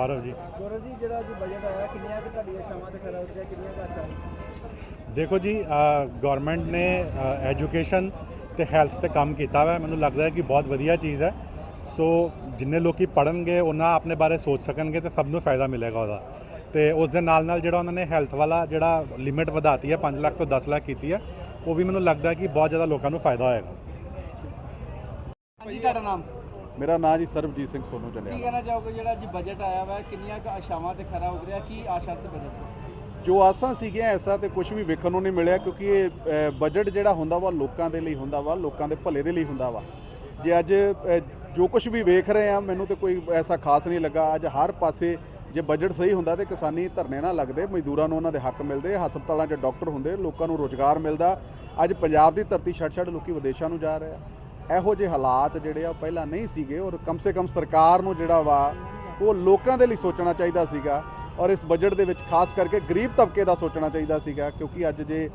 ਗੌਰਵ ਜੀ। ਗੌਰਵ ਜੀ ਜਿਹੜਾ ਅੱਜ ਬਜਟ ਆਇਆ ਕਿੰਨੀਆਂ ਕੁ ਤੁਹਾਡੀਆਂ ਸ਼ਾਮਾਂ ਤੇ ਖਰਾ ਉਤਰਿਆ ਕਿੰਨੀਆਂ ਕੁ ਆਸ਼ਾ ਦੇਖੋ ਜੀ ਗਵਰਨਮੈਂਟ ਨੇ ਐਜੂਕੇਸ਼ਨ ਤੇ ਹੈਲਥ ਤੇ ਕੰਮ ਕੀਤਾ ਵਾ। ਮੈਨੂੰ ਲੱਗਦਾ ਹੈ ਕਿ ਬਹੁਤ ਵਧੀਆ ਚੀਜ਼ ਹੈ। ਸੋ ਜਿੰਨੇ ਲੋਕੀ ਪੜਨਗੇ ਉਹਨਾਂ ਆਪਣੇ ਬਾਰੇ ਸੋਚ ਸਕਣਗੇ ਤੇ ਸਭ ਨੂੰ ਫਾਇਦਾ ਮਿਲੇਗਾ ਉਹਦਾ। ਤੇ ਉਸ ਦੇ ਨਾਲ ਨਾਲ ਜਿਹੜਾ ਉਹਨਾਂ ਨੇ ਹੈਲਥ ਵਾਲਾ ਜਿਹੜਾ ਲਿਮਿਟ ਵਧਾਤੀ ਹੈ 5 ਲੱਖ ਤੋਂ 10 ਲੱਖ ਕੀਤੀ ਹੈ ਉਹ ਵੀ ਮੈਨੂੰ ਲੱਗਦਾ ਹੈ ਕਿ ਬਹੁਤ ਜ਼ਿਆਦਾ ਲੋਕਾਂ ਨੂੰ ਫਾਇਦਾ ਹੋਏਗਾ। ਹਾਂਜੀ ਤੁਹਾਡਾ ਨਾਮ? ਮੇਰਾ ਨਾਂ ਜੀ ਸਰਬਜੀਤ ਸਿੰਘ ਸੋਨੂ ਕੀ ਚੱਲਿਆ ਕਹਿਣਾ ਚਾਹੋਗੇ ਜਿਹੜਾ ਅੱਜ ਬਜਟ ਆਇਆ ਵਾ ਕਿੰਨੀਆਂ ਕੁ ਆਸ਼ਾਵਾਂ ਤੇ ਖਰਾ ਉਤਰਿਆ ਕੀ ਆਸ਼ਾ ਸੀ ਬਜਟ ਤੋਂ? ਜੋ ਆਸਾਂ ਸੀਗੀਆਂ ਐਸਾ ਤੇ ਕੁਝ ਵੀ ਵੇਖਣ ਨੂੰ ਨਹੀਂ ਮਿਲਿਆ ਕਿਉਂਕਿ ਇਹ ਬਜਟ ਜਿਹੜਾ ਹੁੰਦਾ ਵਾ ਲੋਕਾਂ ਦੇ ਲਈ ਹੁੰਦਾ ਵਾ ਲੋਕਾਂ ਦੇ ਭਲੇ ਦੇ ਲਈ ਹੁੰਦਾ ਵਾ। ਜੇ ਅੱਜ ਅ, ਜੋ ਕੁਝ ਵੀ ਵੇਖ ਰਹੇ ਆ ਮੈਨੂੰ ਤੇ ਕੋਈ ਐਸਾ ਖਾਸ ਨਹੀਂ ਲੱਗਾ। ਅੱਜ ਹਰ ਪਾਸੇ ਜੇ ਬਜਟ ਸਹੀ ਹੁੰਦਾ ਤੇ ਕਿਸਾਨੀ ਧਰਨੇ ਨਾ ਲੱਗਦੇ ਮਜ਼ਦੂਰਾਂ ਨੂੰ ਉਹਨਾਂ ਦੇ ਹੱਕ ਮਿਲਦੇ ਹਸਪਤਾਲਾਂ 'ਚ ਡਾਕਟਰ ਹੁੰਦੇ ਲੋਕਾਂ ਨੂੰ ਰੋਜ਼ਗਾਰ ਮਿਲਦਾ। ਅੱਜ ਪੰਜਾਬ ਦੀ ਧਰਤੀ ਛੱਡ ਛੱਡ ਲੋਕੀ ਵਿਦੇਸ਼ਾਂ ਨੂੰ ਜਾ ਰਹੇ ਆ। ਇਹੋ ਜਿਹੇ ਹਾਲਾਤ ਜਿਹੜੇ ਆ ਉਹ ਪਹਿਲਾਂ ਨਹੀਂ ਸੀਗੇ ਔਰ ਕਮ ਸੇ ਕਮ ਸਰਕਾਰ ਨੂੰ ਜਿਹੜਾ ਵਾ, ਉਹ ਲੋਕਾਂ ਦੇ ਲਈ ਸੋਚਣਾ ਚਾਹੀਦਾ ਸੀਗਾ ਔਰ ਇਸ ਬਜਟ ਦੇ ਵਿੱਚ ਖਾਸ ਕਰਕੇ ਗਰੀਬ ਤਬਕੇ ਦਾ ਸੋਚਣਾ ਚਾਹੀਦਾ ਸੀਗਾ ਕਿਉਂਕਿ ਅੱਜ ਜੇ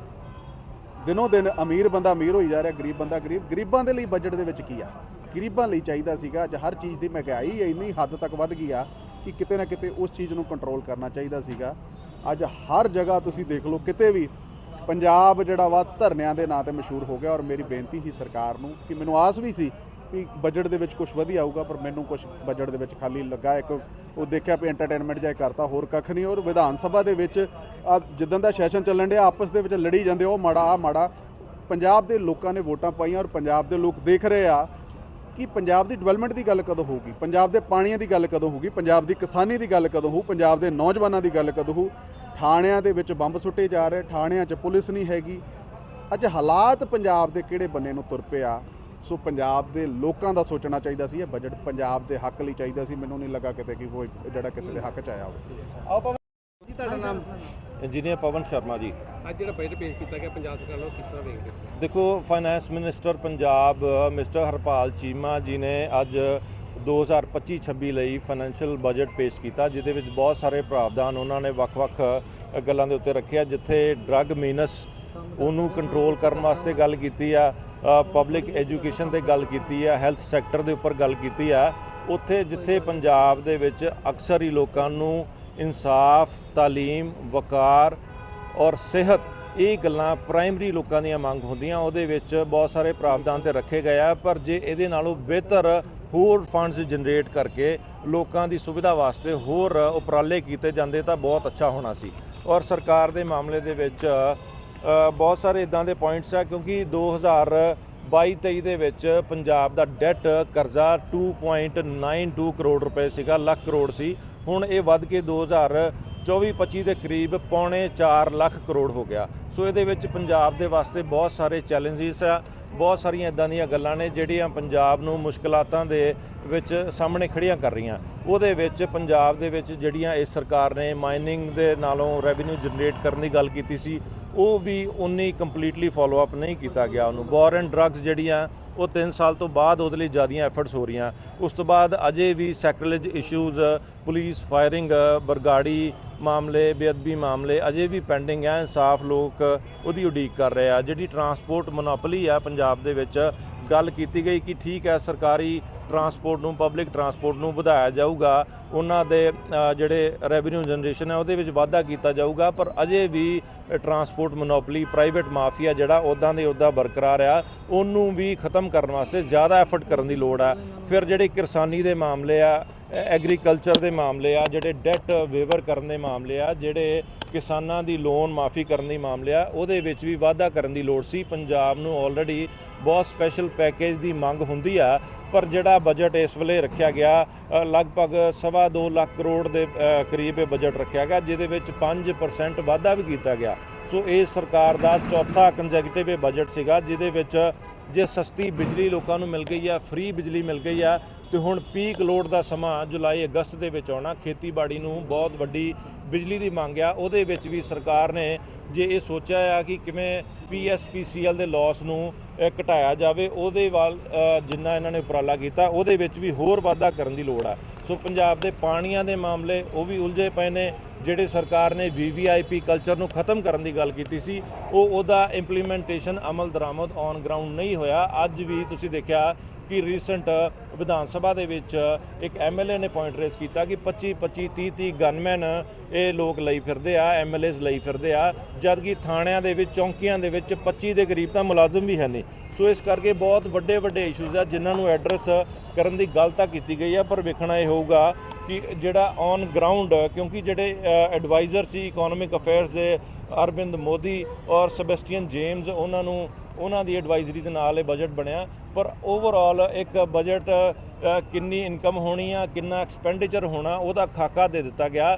ਦਿਨੋ ਦਿਨ ਅਮੀਰ ਬੰਦਾ ਅਮੀਰ ਹੋਈ ਜਾ ਰਿਹਾ, ਗਰੀਬ ਬੰਦਾ ਗਰੀਬ, ਗਰੀਬਾਂ ਦੇ ਲਈ ਬਜਟ ਦੇ ਵਿੱਚ ਕੀ ਆ? ਗਰੀਬਾਂ ਲਈ ਚਾਹੀਦਾ ਸੀਗਾ, ਅੱਜ ਹਰ ਚੀਜ਼ ਦੀ ਮਹਿੰਗਾਈ ਇੰਨੀ ਹੱਦ ਤੱਕ ਵੱਧ ਗਈ ਆ ਕਿ ਕਿਤੇ ਨਾ ਕਿਤੇ ਉਸ ਚੀਜ਼ ਨੂੰ ਕੰਟਰੋਲ ਕਰਨਾ ਚਾਹੀਦਾ ਸੀਗਾ। ਅੱਜ ਹਰ ਜਗ੍ਹਾ ਤੁਸੀਂ ਦੇਖ ਲਓ, ਕਿਤੇ ਵੀ ਪੰਜਾਬ ਜਿਹੜਾ ਵਾ ਧਰਨਿਆਂ ਦੇ ਨਾਂ ਤੇ ਮਸ਼ਹੂਰ ਹੋ ਗਿਆ ਔਰ ਮੇਰੀ ਬੇਨਤੀ ਸੀ ਸਰਕਾਰ ਨੂੰ ਕਿ ਮੈਨੂੰ ਆਸ ਵੀ ਸੀ ਵੀ ਬਜਟ ਦੇ ਵਿੱਚ ਕੁਝ ਵਧੀਆ ਆਊਗਾ, ਪਰ ਮੈਨੂੰ ਕੁਝ ਬਜਟ ਦੇ ਵਿੱਚ ਖਾਲੀ ਲੱਗਾ ਇੱਕ, ਉਹ ਦੇਖਿਆ ਵੀ ਐਂਟਰਟੇਨਮੈਂਟ ਜਾਇ ਕਰਤਾ, ਹੋਰ ਕੱਖ ਨਹੀਂ। ਔਰ ਵਿਧਾਨ ਸਭਾ ਦੇ ਵਿੱਚ, ਆ ਜਿੱਦਾਂ ਦਾ ਸੈਸ਼ਨ ਚੱਲਣ ਡਿਆ, ਆਪਸ ਦੇ ਵਿੱਚ ਲੜੀ ਜਾਂਦੇ, ਉਹ ਮਾੜਾ ਆ ਮਾੜਾ। ਪੰਜਾਬ ਦੇ ਲੋਕਾਂ ਨੇ ਵੋਟਾਂ ਪਾਈਆਂ ਔਰ ਪੰਜਾਬ ਦੇ ਲੋਕ ਦੇਖ ਰਹੇ ਆ ਕਿ ਪੰਜਾਬ ਦੀ ਡਿਵੈਲਪਮੈਂਟ ਦੀ ਗੱਲ ਕਦੋਂ ਹੋਊਗੀ? ਪੰਜਾਬ ਦੇ ਪਾਣੀਆਂ ਦੀ ਗੱਲ ਕਦੋਂ ਹੋਊਗੀ? ਪੰਜਾਬ ਦੀ ਕਿਸਾਨੀ ਦੀ ਗੱਲ ਕਦੋਂ ਹੋਊ? ਪੰਜਾਬ ਦੇ ਨੌਜਵਾਨਾਂ ਦੀ ਗੱਲ ਕਦੋਂ ਹੋਊ? ਥਾਣਿਆਂ ਦੇ ਵਿੱਚ ਬੰਬ ਸੁੱਟੇ ਜਾ ਰਹੇ ਥਾਣਿਆਂ 'ਚ ਪੁਲਿਸ ਨਹੀਂ ਹੈਗੀ। ਅੱਜ ਹਾਲਾਤ ਪੰਜਾਬ ਦੇ ਕਿਹੜੇ ਬੰਨੇ ਨੂੰ ਤੁਰ ਪਿਆ? ਸੋ ਪੰਜਾਬ ਦੇ ਲੋਕਾਂ ਦਾ ਸੋਚਣਾ ਚਾਹੀਦਾ ਸੀ ਇਹ ਬਜਟ ਪੰਜਾਬ ਦੇ ਹੱਕ ਲਈ ਚਾਹੀਦਾ ਸੀ। ਮੈਨੂੰ ਨਹੀਂ ਲੱਗਾ ਕਿਤੇ ਕਿ ਕੋਈ ਜਿਹੜਾ ਕਿਸੇ ਦੇ ਹੱਕ 'ਚ ਆਇਆ ਹੋਵੇ। ਆਓ ਪਵਨ ਜੀ ਤੁਹਾਡਾ ਨਾਮ? ਇੰਜੀਨੀਅਰ ਪਵਨ ਸ਼ਰਮਾ ਜੀ। ਅੱਜ ਜਿਹੜਾ ਬਜਟ ਪੇਸ਼ ਕੀਤਾ ਗਿਆ ਪੰਜਾਬ ਸਰਕਾਰ ਵੱਲੋਂ ਕਿਸ ਤਰ੍ਹਾਂ ਵੇਖਦੇ ਹੋ? ਦੇਖੋ finance minister Punjab mister Harpal Cheema ji ਨੇ ਅੱਜ 2025-26 ਲਈ ਫਾਈਨੈਂਸ਼ੀਅਲ ਬਜਟ ਪੇਸ਼ ਕੀਤਾ, ਜਿਹਦੇ ਵਿੱਚ ਬਹੁਤ ਸਾਰੇ ਪ੍ਰਾਵਧਾਨ ਉਹਨਾਂ ਨੇ ਵੱਖ-ਵੱਖ ਗੱਲਾਂ ਦੇ ਉੱਤੇ ਰੱਖਿਆ, ਜਿੱਥੇ ਡਰੱਗ ਮੀਨਸ ਉਹਨੂੰ ਕੰਟਰੋਲ ਕਰਨ ਵਾਸਤੇ ਗੱਲ ਕੀਤੀ ਆ ਪਬਲਿਕ ਐਜੂਕੇਸ਼ਨ ਤੇ ਗੱਲ ਕੀਤੀ ਆ ਹੈਲਥ ਸੈਕਟਰ ਦੇ ਉੱਪਰ ਗੱਲ ਕੀਤੀ ਆ, ਉੱਥੇ ਜਿੱਥੇ ਪੰਜਾਬ ਦੇ ਵਿੱਚ ਅਕਸਰ ਹੀ ਲੋਕਾਂ ਨੂੰ ਇਨਸਾਫ, ਤਾਲੀਮ, ਵਕਾਰ ਔਰ ਸਿਹਤ, ਇਹ ਗੱਲਾਂ ਪ੍ਰਾਇਮਰੀ ਲੋਕਾਂ ਦੀਆਂ ਮੰਗ ਹੁੰਦੀਆਂ, ਉਹਦੇ ਵਿੱਚ ਬਹੁਤ ਸਾਰੇ ਪ੍ਰਾਵਧਾਨ ਤੇ ਰੱਖੇ ਗਏ ਆ, ਪਰ ਜੇ ਇਹਦੇ ਨਾਲੋਂ ਬਿਹਤਰ ਹੋਰ ਫੰਡਸ ਜਨਰੇਟ ਕਰਕੇ ਲੋਕਾਂ ਦੀ ਸੁਵਿਧਾ ਵਾਸਤੇ ਹੋਰ ਉਪਰਾਲੇ ਕੀਤੇ ਜਾਂਦੇ ਤਾਂ ਬਹੁਤ ਅੱਛਾ ਹੋਣਾ ਸੀ। ਔਰ ਸਰਕਾਰ ਦੇ ਮਾਮਲੇ ਦੇ ਵਿੱਚ ਬਹੁਤ ਸਾਰੇ ਇਦਾਂ ਦੇ ਪੁਆਇੰਟਸ ਆ ਕਿਉਂਕਿ 2022-23 ਦੇ ਵਿੱਚ ਪੰਜਾਬ ਦਾ ਡੈਟ ਕਰਜ਼ਾ 2.92 ਕਰੋੜ ਰੁਪਏ ਸੀਗਾ, ਲੱਖ ਕਰੋੜ ਸੀ। ਹੁਣ ਇਹ ਵੱਧ ਕੇ 2024-25 ਦੇ ਕਰੀਬ ਪੌਣੇ 4 ਲੱਖ ਕਰੋੜ ਹੋ ਗਿਆ। ਸੋ ਇਹਦੇ ਵਿੱਚ ਪੰਜਾਬ ਦੇ ਵਾਸਤੇ ਬਹੁਤ ਸਾਰੇ ਚੈਲੰਜਸ ਆ। ਬਹੁਤ ਸਾਰੀਆਂ ਇਦਾਂ ਦੀਆਂ ਗੱਲਾਂ ਨੇ ਜਿਹੜੀਆਂ ਪੰਜਾਬ ਨੂੰ ਮੁਸ਼ਕਲਾਤਾਂ ਦੇ ਵਿੱਚ ਸਾਹਮਣੇ ਖੜੀਆਂ ਕਰ ਰਹੀਆਂ। ਉਹਦੇ ਵਿੱਚ ਪੰਜਾਬ ਦੇ ਵਿੱਚ ਜਿਹੜੀਆਂ ਇਸ ਸਰਕਾਰ ਨੇ ਮਾਈਨਿੰਗ ਦੇ ਨਾਲੋਂ ਰੈਵਨਿਊ ਜਨਰੇਟ ਕਰਨ ਦੀ ਗੱਲ ਕੀਤੀ ਸੀ ਉਹ ਵੀ ਉਨੀ ਕੰਪਲੀਟਲੀ ਫਾਲੋ ਅਪ ਨਹੀਂ ਕੀਤਾ ਗਿਆ ਉਹਨੂੰ। ਬੋਰ ਐਂਡ ਡਰੱਗਸ ਜਿਹੜੀਆਂ, ਉਹ 3 ਸਾਲ ਤੋਂ ਬਾਅਦ ਉਹਦੇ ਲਈ ਜ਼ਿਆਦੀਆਂ ਐਫਰਟਸ ਹੋ ਰਹੀਆਂ। ਉਸ ਤੋਂ ਬਾਅਦ ਅਜੇ ਵੀ sacrilege issues police firing Bargari ਮਾਮਲੇ, ਬੇਅਦਬੀ ਮਾਮਲੇ ਅਜੇ ਵੀ ਪੈਂਡਿੰਗ ਹੈ ਇਨਸਾਫ ਲੋਕ ਉਹਦੀ ਉਡੀਕ ਕਰ ਰਹੇ ਆ। ਜਿਹੜੀ ਟਰਾਂਸਪੋਰਟ ਮੋਨੋਪੋਲੀ ਆ ਪੰਜਾਬ ਦੇ ਵਿੱਚ ਗੱਲ ਕੀਤੀ ਗਈ ਕਿ ਠੀਕ ਹੈ, ਸਰਕਾਰੀ ਟਰਾਂਸਪੋਰਟ ਨੂੰ, ਪਬਲਿਕ ਟਰਾਂਸਪੋਰਟ ਨੂੰ ਵਧਾਇਆ ਜਾਊਗਾ। ਉਹਨਾਂ ਦੇ ਜਿਹੜੇ ਰੈਵਨਿਊ ਜਨਰੇਸ਼ਨ ਹੈ, ਉਹਦੇ ਵਿੱਚ ਵਾਧਾ ਕੀਤਾ ਜਾਊਗਾ। ਪਰ ਅਜੇ ਵੀ ਟਰਾਂਸਪੋਰਟ ਮੋਨੋਪੋਲੀ ਪ੍ਰਾਈਵੇਟ ਮਾਫੀਆ ਜਿਹੜਾ ਉਦਾਂ ਦੇ ਉਦਾਂ ਬਰਕਰਾਰ ਆ। ਉਹਨੂੰ ਵੀ ਖਤਮ ਕਰਨ ਵਾਸਤੇ ਜ਼ਿਆਦਾ ਐਫਰਟ ਕਰਨ ਦੀ ਲੋੜ ਆ। ਫਿਰ ਜਿਹੜੇ ਕਿਸਾਨੀ ਦੇ ਮਾਮਲੇ ਆ ਐਗਰੀਕਲਚਰ ਦੇ ਮਾਮਲੇ ਆ, ਜਿਹੜੇ ਡੈਟ ਵੇਵਰ ਕਰਨ ਦੇ ਮਾਮਲੇ ਆ, ਜਿਹੜੇ ਕਿਸਾਨਾਂ ਦੀ ਲੋਨ ਮਾਫੀ ਕਰਨ ਦੇ ਮਾਮਲੇ ਆ, ਉਹਦੇ ਵਿੱਚ ਵੀ ਵਾਧਾ ਕਰਨ ਦੀ ਲੋੜ ਸੀ। ਪੰਜਾਬ ਨੂੰ ਆਲਰੇਡੀ ਬਹੁਤ ਸਪੈਸ਼ਲ ਪੈਕੇਜ ਦੀ ਮੰਗ ਹੁੰਦੀ ਆ, ਪਰ ਜਿਹੜਾ ਬਜਟ ਇਸ ਵੇਲੇ ਰੱਖਿਆ ਗਿਆ ਲਗਭਗ ਸਵਾ ਦੋ ਲੱਖ ਕਰੋੜ ਦੇ ਕਰੀਬ ਇਹ ਬਜਟ ਰੱਖਿਆ ਗਿਆ, ਜਿਹਦੇ ਵਿੱਚ 5% ਵਾਧਾ ਵੀ ਕੀਤਾ ਗਿਆ। ਸੋ ਇਹ ਸਰਕਾਰ ਦਾ ਚੌਥਾ ਕੰਜ਼ੈਕਟਿਵ ਇਹ ਬਜਟ ਸੀਗਾ, ਜਿਹਦੇ ਵਿੱਚ ਜੇ ਸਸਤੀ ਬਿਜਲੀ ਲੋਕਾਂ ਨੂੰ ਮਿਲ ਗਈ ਆ, ਫ੍ਰੀ ਬਿਜਲੀ ਮਿਲ ਗਈ ਆ, ਤੇ ਹੁਣ ਪੀਕ ਲੋਡ ਦਾ ਸਮਾਂ ਜੁਲਾਈ, ਅਗਸਤ ਦੇ ਵਿੱਚ ਆਉਣਾ, ਖੇਤੀਬਾੜੀ ਨੂੰ ਬਹੁਤ ਵੱਡੀ ਬਿਜਲੀ ਦੀ ਮੰਗ ਆ। ਉਹਦੇ ਵਿੱਚ ਵੀ ਸਰਕਾਰ ਨੇ ਜੇ ਇਹ ਸੋਚਿਆ ਆ ਕਿ ਕਿਵੇਂ ਪੀਐਸਪੀਸੀਐਲ ਦੇ ਲਾਸ ਨੂੰ ਘਟਾਇਆ ਜਾਵੇ, ਉਹਦੇ ਵੱਲ ਜਿੰਨਾ ਇਹਨਾਂ ਨੇ ਉਪਰਾਲਾ ਕੀਤਾ, ਉਹਦੇ ਵਿੱਚ ਵੀ ਹੋਰ ਵਾਧਾ ਕਰਨ ਦੀ ਲੋੜ ਆ। ਸੋ ਪੰਜਾਬ ਦੇ ਪਾਣੀਆਂ ਦੇ ਮਾਮਲੇ ਉਹ ਵੀ ਉਲਝੇ ਪਏ ਨੇ, ਜਿਹੜੇ ਸਰਕਾਰ ਨੇ ਵੀਵੀਆਈਪੀ ਕਲਚਰ ਨੂੰ ਖਤਮ ਕਰਨ ਦੀ ਗੱਲ ਕੀਤੀ ਸੀ, ਉਹ ਉਹਦਾ ਇੰਪਲੀਮੈਂਟੇਸ਼ਨ ਅਮਲ ਦਰਾਮਦ ਔਨ ਗਰਾਊਂਡ ਨਹੀਂ ਹੋਇਆ। ਅੱਜ ਵੀ ਤੁਸੀਂ ਦੇਖਿਆ ਕਿ ਰੀਸੈਂਟ ਵਿਧਾਨ ਸਭਾ ਦੇ ਵਿੱਚ ਇੱਕ ਐਮਐਲਏ ਨੇ ਪੁਆਇੰਟ ਰੇਸ ਕੀਤਾ ਕਿ 25 25 30 30 ਗਨਮੈਨ ਇਹ ਲੋਕ ਲਈ ਫਿਰਦੇ ਆ ਐਮਐਲਏਸ ਲਈ ਫਿਰਦੇ ਆ ਜਦ ਕਿ ਥਾਣਿਆਂ ਦੇ ਵਿੱਚ, ਚੌਂਕੀਆਂ ਦੇ ਵਿੱਚ 25 ਦੇ ਕਰੀਬ ਤਾਂ ਮੁਲਾਜ਼ਮ ਵੀ ਹੈ ਨਹੀਂ। ਸੋ ਇਸ ਕਰਕੇ ਬਹੁਤ ਵੱਡੇ ਵੱਡੇ ਇਸ਼ੂਜ਼ ਆ ਜਿਨ੍ਹਾਂ ਨੂੰ ਐਡਰੈਸ ਕਰਨ ਦੀ ਗੱਲ ਤਾਂ ਕੀਤੀ ਗਈ ਆ, ਪਰ ਵੇਖਣਾ ਇਹ ਹੋਊਗਾ ਕਿ ਜਿਹੜਾ ਔਨ ਗਰਾਊਂਡ ਕਿਉਂਕਿ ਜਿਹੜੇ ਐਡਵਾਈਜ਼ਰ ਸੀ ਇਕਨੋਮਿਕ ਅਫੇਅਰਸ ਦੇ ਅਰਵਿੰਦ ਮੋਦੀ ਔਰ ਸੈਬੈਸਟੀਅਨ ਜੇਮਸ ਉਹਨਾਂ ਨੂੰ ਉਹਨਾਂ ਦੀ ਐਡਵਾਈਜ਼ਰੀ ਦੇ ਨਾਲ ਇਹ ਬਜਟ ਬਣਿਆ। ਪਰ ਓਵਰਆਲ ਇੱਕ ਬਜਟ ਕਿੰਨੀ ਇਨਕਮ ਹੋਣੀ ਆ, ਕਿੰਨਾ ਐਕਸਪੈਂਡੀਚਰ ਹੋਣਾ, ਉਹਦਾ ਖਾਕਾ ਦੇ ਦਿੱਤਾ ਗਿਆ।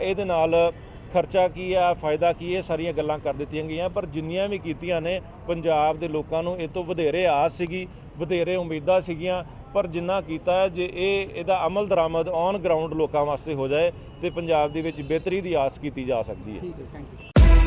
ਇਹਦੇ ਨਾਲ ਖਰਚਾ ਕੀ ਆ, ਫਾਇਦਾ ਕੀ, ਇਹ ਸਾਰੀਆਂ ਗੱਲਾਂ ਕਰ ਦਿੱਤੀਆਂ ਗਈਆਂ। ਪਰ ਜਿੰਨੀਆਂ ਵੀ ਕੀਤੀਆਂ ਨੇ, ਪੰਜਾਬ ਦੇ ਲੋਕਾਂ ਨੂੰ ਇਹ ਤੋਂ ਵਧੇਰੇ ਆਸ ਸੀਗੀ, ਵਧੇਰੇ ਉਮੀਦਾਂ ਸੀਗੀਆਂ। ਪਰ ਜਿੰਨਾ ਕੀਤਾ ਜੇ ਇਹ, ਇਹਦਾ ਅਮਲ ਦਰਾਮਦ ਔਨ ਗਰਾਊਂਡ ਲੋਕਾਂ ਵਾਸਤੇ ਹੋ ਜਾਏ, ਤੇ ਪੰਜਾਬ ਦੇ ਵਿੱਚ ਬਿਹਤਰੀ ਦੀ ਆਸ ਕੀਤੀ ਜਾ ਸਕਦੀ ਹੈ। ਠੀਕ ਹੈ ਥੈਂਕ ਯੂ